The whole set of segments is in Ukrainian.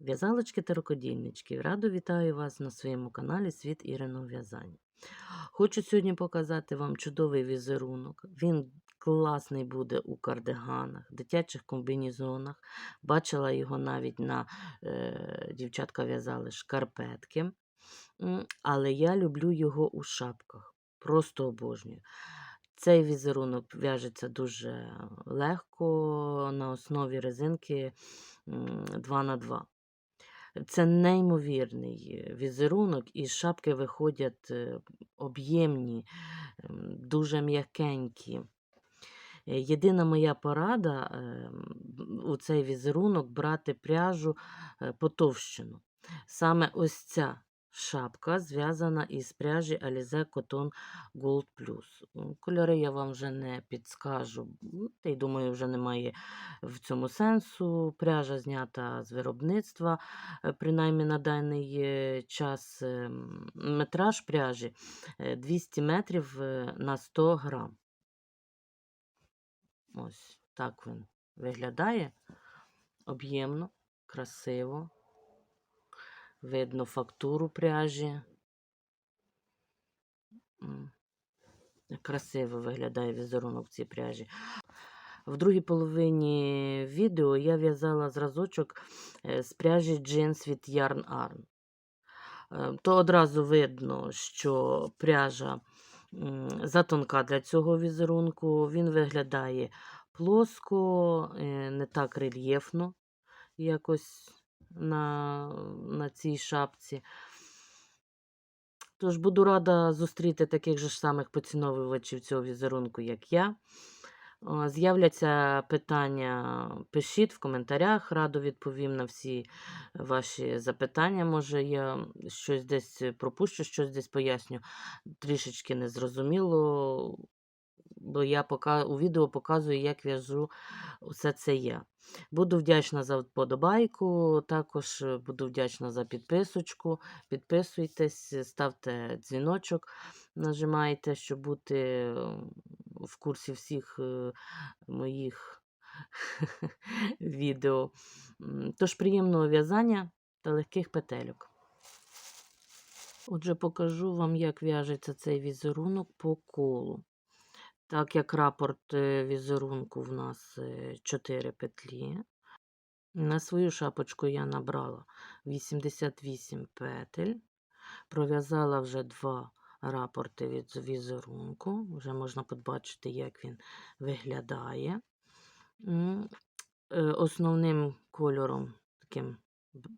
В'язалочки та рукодільнички. Радо вітаю вас на своєму каналі Світ Іриного в'язання. Хочу сьогодні показати вам чудовий візерунок. Він класний буде у кардиганах, дитячих комбінезонах. Бачила його навіть на е, дівчатка в'язали шкарпетки. Але я люблю його у шапках. Просто обожнюю. Цей візерунок в'яжеться дуже легко на основі резинки 2 на 2 Це неймовірний е, візерунок, і шапки виходять е, об'ємні, ем, дуже м'якенькі. Е, Єдина моя порада ем, у цей візерунок брати пряжу потовщину. Саме ось ця шапка зв'язана із пряжі Alize Cotton Gold Plus. Кольори я вам вже не підскажу, та й думаю, вже немає в цьому сенсу. Пряжа знята з виробництва, е, принаймні на даний е, час ем, метраж пряжі е, 200 метрів е, на 100 грам. Ось так він виглядає. Об'ємно, красиво. Видно фактуру пряжі. Красиво виглядає візерунок цій пряжі. В другій половині відео я в'язала зразочок е, з пряжі джинс від Yarn Arn. Е, То одразу видно, що пряжа затонка для цього візерунку. Він виглядає плоско, е, не так рельєфно, якось на, на цій шапці. Тож буду рада зустріти таких же ж самих поціновувачів цього візерунку, як я. З'являться питання, пишіть в коментарях, радо відповім на всі ваші запитання. Може, я щось десь пропущу, щось десь поясню. Трішечки незрозуміло, бо я пока, у відео показую, як в'яжу усе це я. Буду вдячна за вподобайку, також е, буду вдячна за підписочку. Підписуйтесь, ставте дзвіночок, нажимайте, щоб бути е, в курсі всіх е, моїх відео. Тож приємного в'язання та легких петельок. Отже, покажу вам, як в'яжеться цей візерунок по колу. Так як рапорт е, візерунку в нас 4 петлі. На свою шапочку я набрала 88 петель, пров'язала вже два рапорти від візерунку. Вже можна побачити, як він виглядає. Е, Основним кольором, таким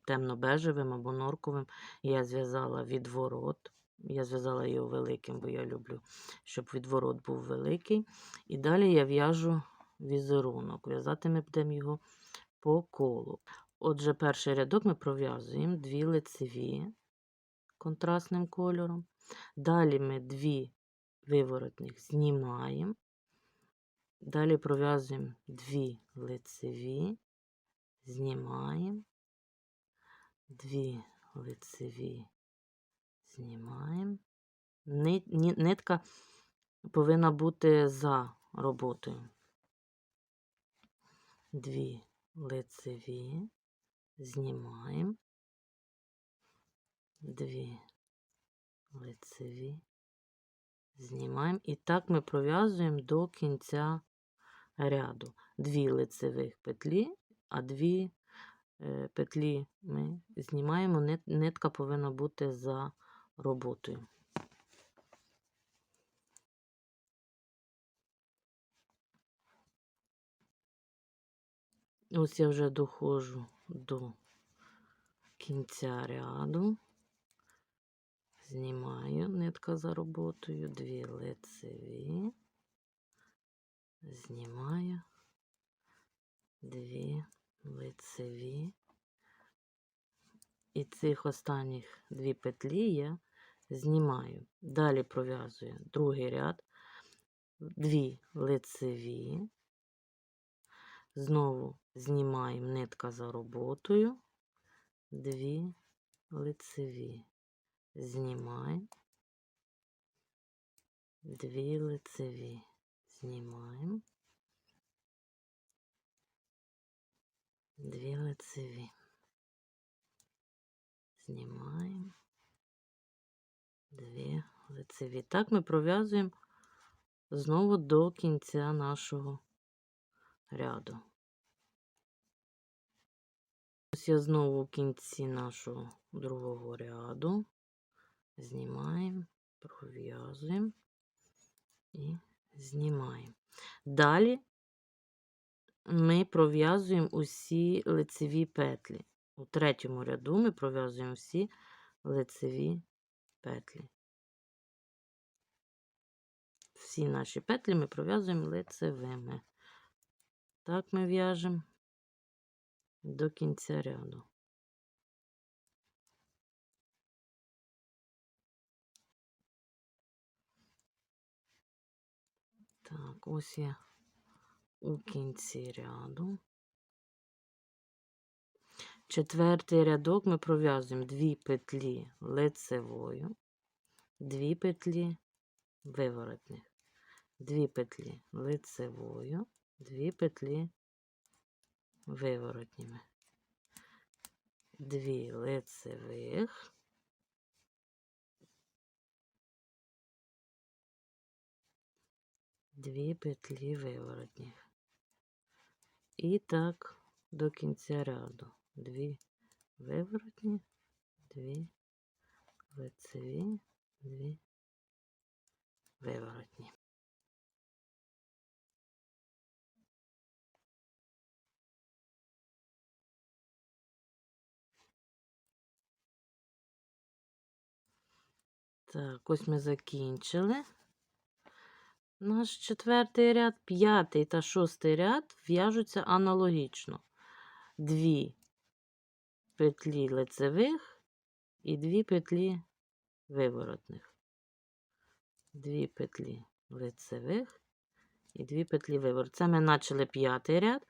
темно-бежевим або норковим, я зв'язала відворот. Я зв'язала його великим, бо я люблю, щоб відворот був великий. І далі я в'яжу візерунок. В'язати ми будемо його по колу. Отже, перший рядок ми пров'язуємо дві лицеві контрастним кольором. Далі ми дві виворотних знімаємо. Далі пров'язуємо дві лицеві, знімаємо, дві лицеві, знімаємо. Ни- ні- Нитка повинна бути за роботою. Дві лицеві, знімаємо, дві лицеві, знімаємо. І так ми пров'язуємо до кінця ряду. Дві лицевих петлі, а дві е, петлі ми знімаємо. Нитка повинна бути за роботою. Ось я вже доходжу до кінця ряду. Знімаю нитка за роботою, дві лицеві, знімаю дві лицеві. І цих останніх дві петлі я знімаю. Далі пров'язую другий ряд, дві лицеві. Знову знімаємо нитка за роботою, дві лицеві. Знімаємо, дві лицеві. Знімаємо, дві лицеві. знімаємо. Дві лицеві. Так ми пров'язуємо знову до кінця нашого ряду. Ось я знову в кінці нашого другого ряду. Знімаємо, пров'язуємо і знімаємо. Далі ми пров'язуємо усі лицеві петлі. У третьому ряду ми пров'язуємо всі лицеві петлі. Всі наші петлі ми пров'язуємо лицевими. Так ми в'яжемо до кінця ряду. Так, ось я у кінці ряду. Четвертий рядок ми пров'язуємо дві петлі лицевою, дві петлі виворотних, дві петлі лицевою, дві петлі виворотніми, дві лицевих, дві петлі виворотніх. І так до кінця ряду. Дві виворотні, дві лицеві, дві виворотні. Так, ось ми закінчили. Наш четвертий ряд, п'ятий та шостий ряд в'яжуться аналогічно. Дві петлі лицевих і дві петлі виворотних. Дві петлі лицевих і дві петлі виворотних. Це ми почали п'ятий ряд,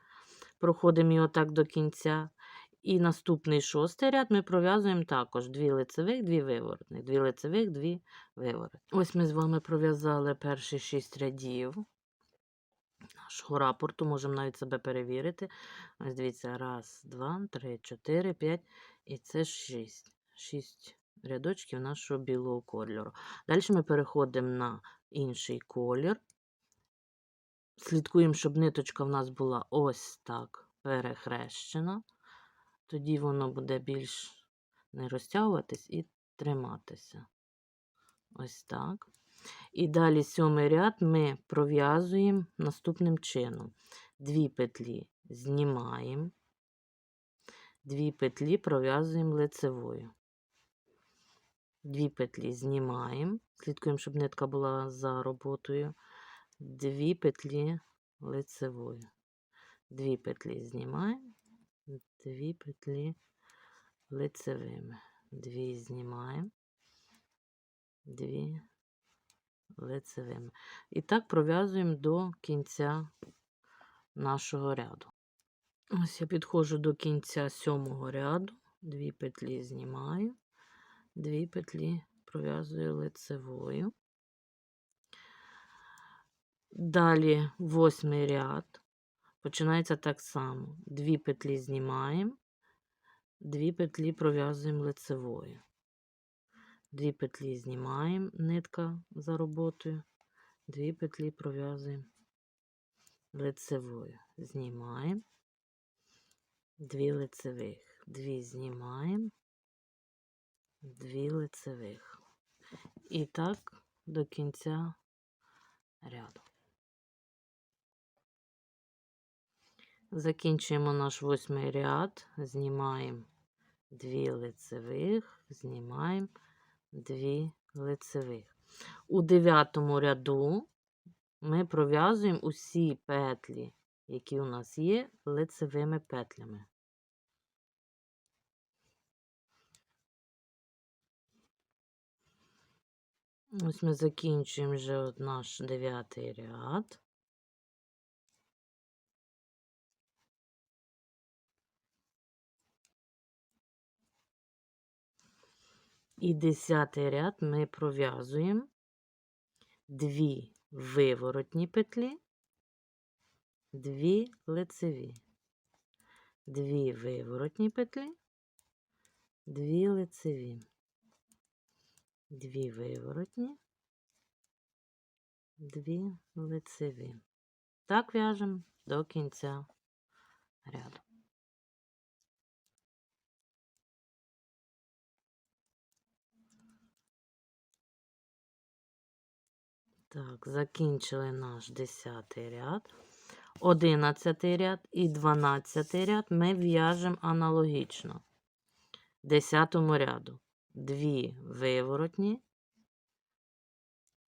проходимо його так до кінця. І наступний шостий ряд ми пров'язуємо також дві лицевих, дві виворотних, дві лицевих, дві виворотних. Ось ми з вами пров'язали перші шість рядів нашого рапорту, можемо навіть себе перевірити. Ось дивіться, раз, два, три, чотири, п'ять. І це шість. Шість рядочків нашого білого кольору. Далі ми переходимо на інший колір. Слідкуємо, щоб ниточка в нас була ось так перехрещена. Тоді воно буде більш не розтягуватись і триматися. Ось так. І далі сьомий ряд ми пров'язуємо наступним чином. Дві петлі знімаємо, дві петлі пров'язуємо лицевою. Дві петлі знімаємо, слідкуємо, щоб нитка була за роботою. Дві петлі лицевою. Дві петлі знімаємо, дві петлі лицевими. Дві знімаємо, дві лицевими. І так пров'язуємо до кінця нашого ряду. Ось я підходжу до кінця сьомого ряду, дві петлі знімаю, дві петлі пров'язую лицевою. Далі восьмий ряд. Починається так само. Дві петлі знімаємо, дві петлі пров'язуємо лицевою. Дві петлі знімаємо, нитка за роботою, дві петлі пров'язуємо лицевою. Знімаємо, дві лицевих, дві знімаємо, дві лицевих. І так до кінця ряду. Закінчуємо наш восьмий ряд, знімаємо дві лицевих, знімаємо дві лицевих. У дев'ятому ряду ми пров'язуємо усі петлі, які у нас є, лицевими петлями. Ось ми закінчуємо вже от наш дев'ятий ряд. І десятий ряд ми пров'язуємо дві виворотні петлі, дві лицеві, дві виворотні петлі, дві лицеві, дві виворотні, дві лицеві. Так в'яжемо до кінця ряду. Так, закінчили наш 10 ряд. 11 ряд і 12 ряд ми в'яжемо аналогічно. В 10 ряду дві виворотні,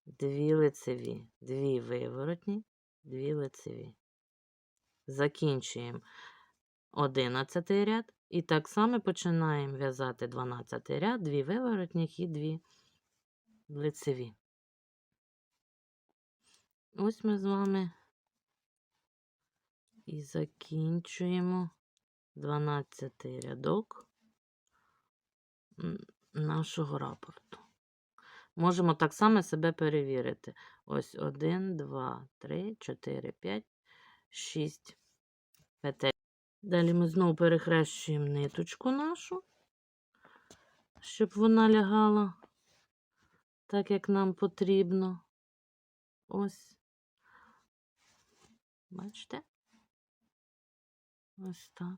дві лицеві, дві виворотні, дві лицеві. Закінчуємо 11 ряд і так само починаємо в'язати 12 ряд, дві виворотні і дві лицеві. Ось ми з вами і закінчуємо 12 рядок нашого рапорту. Можемо так само себе перевірити. Ось 1, 2, 3, 4, 5, 6 петель. Далі ми знову перехрещуємо ниточку нашу, щоб вона лягала так, як нам потрібно. Ось. Бачите? Ось так.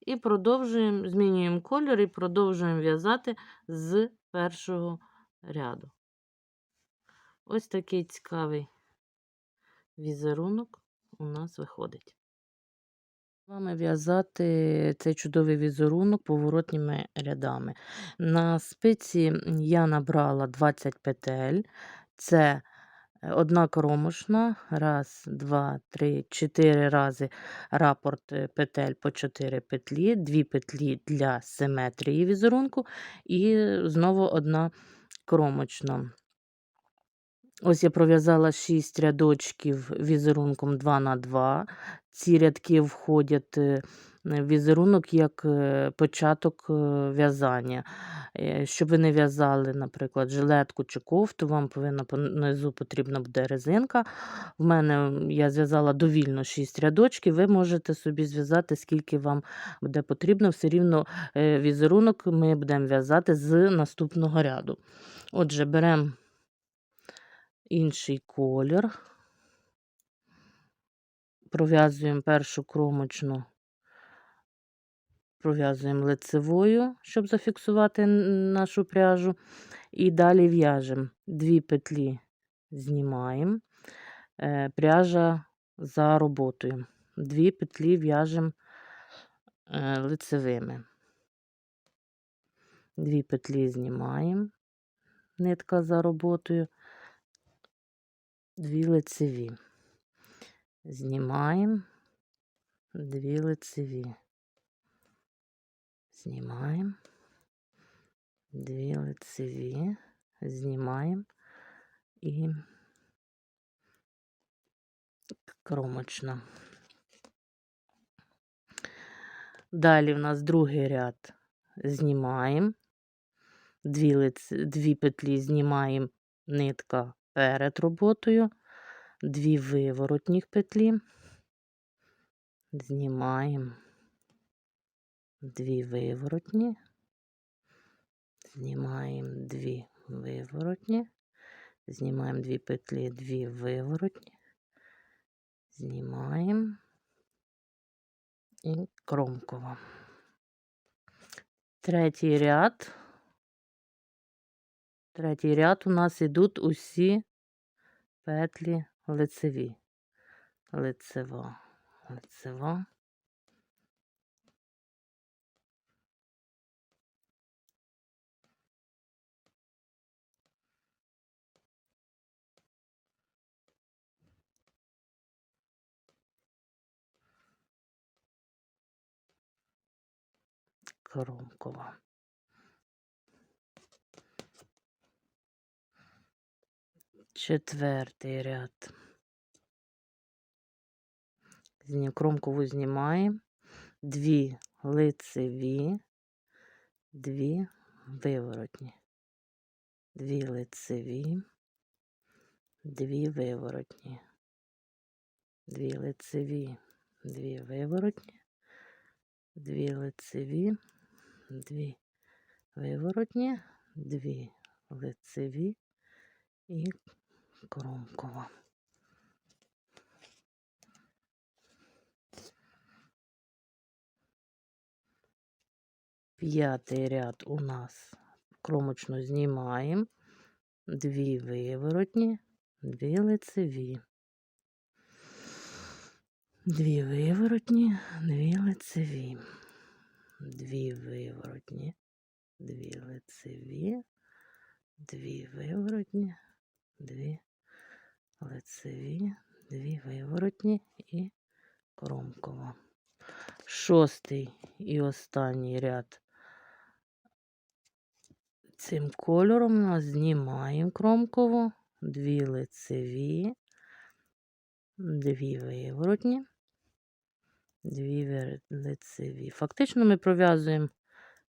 І продовжуємо, змінюємо колір і продовжуємо в'язати з першого ряду. Ось такий цікавий візерунок у нас виходить. З вами в'язати цей чудовий візерунок поворотніми рядами. На спиці я набрала 20 петель. Це Одна кромушна, раз, два, три, чотири рази рапорт е, петель по 4 петлі, дві петлі для симетрії візерунку і знову одна кромочна. Ось я пров'язала 6 рядочків візерунком 2 на 2 Ці рядки входять е, візерунок як е, початок е, в'язання. Щоб ви не в'язали, наприклад, жилетку чи кофту, вам повинна понизу потрібна буде резинка. В мене я зв'язала довільно 6 рядочків, ви можете собі зв'язати, скільки вам буде потрібно, все рівно візерунок ми будемо в'язати з наступного ряду. Отже, беремо інший колір. Пров'язуємо першу кромочну, пров'язуємо лицевою, щоб зафіксувати нашу пряжу. І далі в'яжемо дві петлі, знімаємо, е, пряжа за роботою. Дві петлі в'яжемо е, лицевими. Дві петлі знімаємо, нитка за роботою, дві лицеві. Знімаємо дві лицеві. Знімаємо дві лицеві, знімаємо і кромочна. Далі в нас другий ряд. Знімаємо, дві, лиц... дві петлі знімаємо. Нитка перед роботою, дві виворотні петлі, знімаємо дві виворотні, знімаємо дві виворотні, знімаємо дві петлі, дві виворотні, знімаємо і кромкова. Третій ряд. Третій ряд у нас йдуть усі петлі лицеві. Лицева, лицева. Кромкова. Четвертий ряд. Кромкову знімаємо, дві лицеві, дві виворотні, дві лицеві, дві виворотні, дві лицеві, дві виворотні, дві лицеві, дві виворотні, дві лицеві і кромкова. П'ятий ряд у нас кромочну знімаємо, дві виворотні, дві лицеві. Дві виворотні, дві лицеві. Дві виворотні, дві лицеві, дві виворотні, дві лицеві, дві виворотні і кромкова. Шостий і останній ряд цим кольором нас знімаємо кромкову, дві лицеві, дві виворотні, дві лицеві. Фактично ми пров'язуємо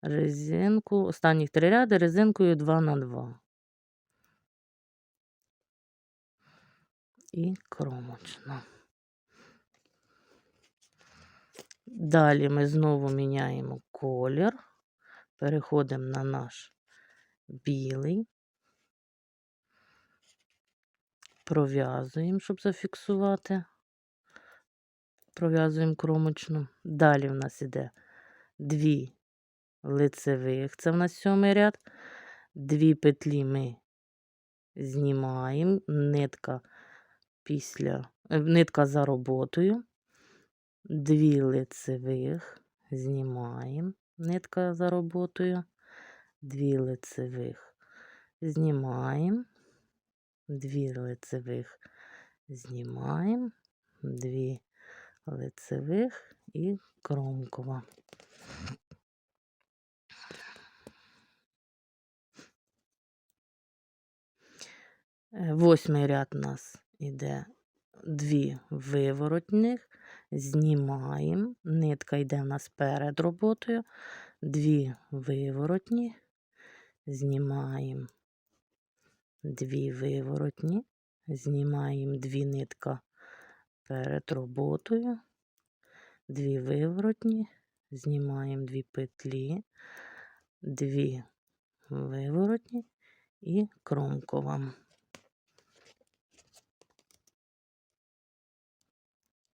резинку, останніх три ряди резинкою 2 на 2. І кромочно. Далі ми знову міняємо колір, переходимо на наш білий, пров'язуємо, щоб зафіксувати. Пров'язуємо кромочну. Далі в нас іде дві лицевих, це в нас сьомий ряд. Дві петлі ми знімаємо, нитка після, е, нитка за роботою. Дві лицевих знімаємо, нитка за роботою. Дві лицевих знімаємо, дві лицевих знімаємо, дві лицевих і кромкова. Е, Восьмий ряд у нас іде дві виворотних, знімаємо, нитка йде в нас перед роботою, дві виворотні, знімаємо, дві виворотні, знімаємо дві нитка перед роботою, дві виворотні, знімаємо дві петлі, дві виворотні і кромкова.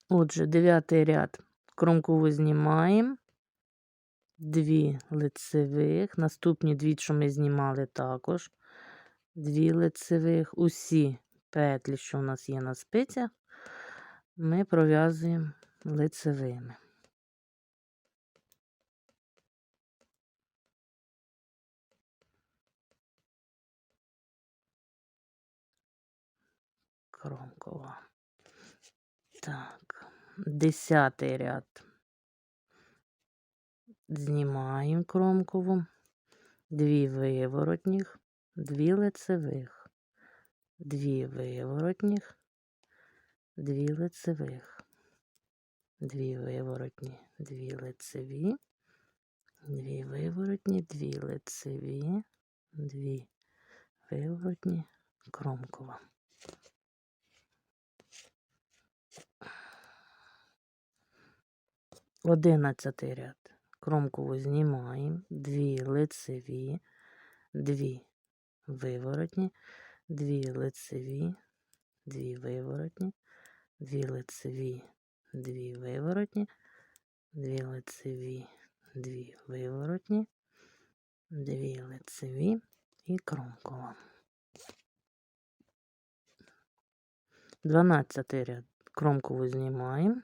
Отже, дев'ятий ряд. Кромкову знімаємо, дві лицевих, наступні дві, що ми знімали також, дві лицевих, усі петлі, що у нас є на спицях, ми пров'язуємо лицевими. Кромкова. Так, десятий ряд. Знімаємо кромкову, дві виворотніх, дві лицевих, дві виворотніх, дві лицевих, дві виворотні, дві лицеві, дві виворотні, дві лицеві, дві виворотні, кромкова. Одинадцятий ряд. Кромкову знімаємо, дві лицеві, дві виворотні, дві лицеві, дві виворотні, дві лицеві, дві виворотні, дві лицеві, дві виворотні, дві лицеві і кромкова. Дванадцятий ряд. Кромкову знімаємо,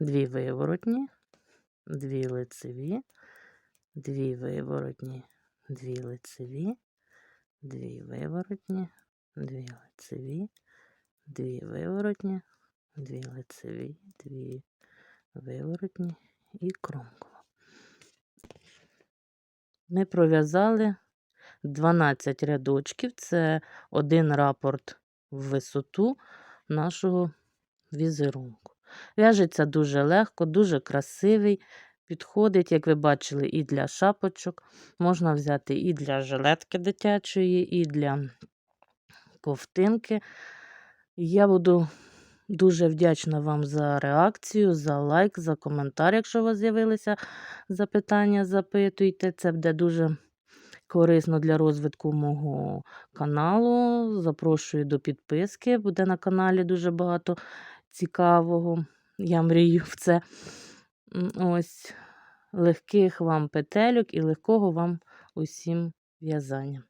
дві виворотні, дві лицеві, дві виворотні, дві лицеві, дві виворотні, дві лицеві, дві виворотні, дві лицеві, дві виворотні і кромкова. Ми пров'язали 12 рядочків, це один рапорт в висоту нашого візерунку. В'яжеться дуже легко, дуже красивий. Підходить, як ви бачили, і для шапочок. Можна взяти і для жилетки дитячої, і для ковтинки. Я буду дуже вдячна вам за реакцію, за лайк, за коментар. Якщо у вас з'явилися запитання, запитуйте. Це буде дуже корисно для розвитку мого каналу. Запрошую до підписки. Буде на каналі дуже багато цікавого. Я мрію в це. Ось легких вам петельок і легкого вам усім в'язання.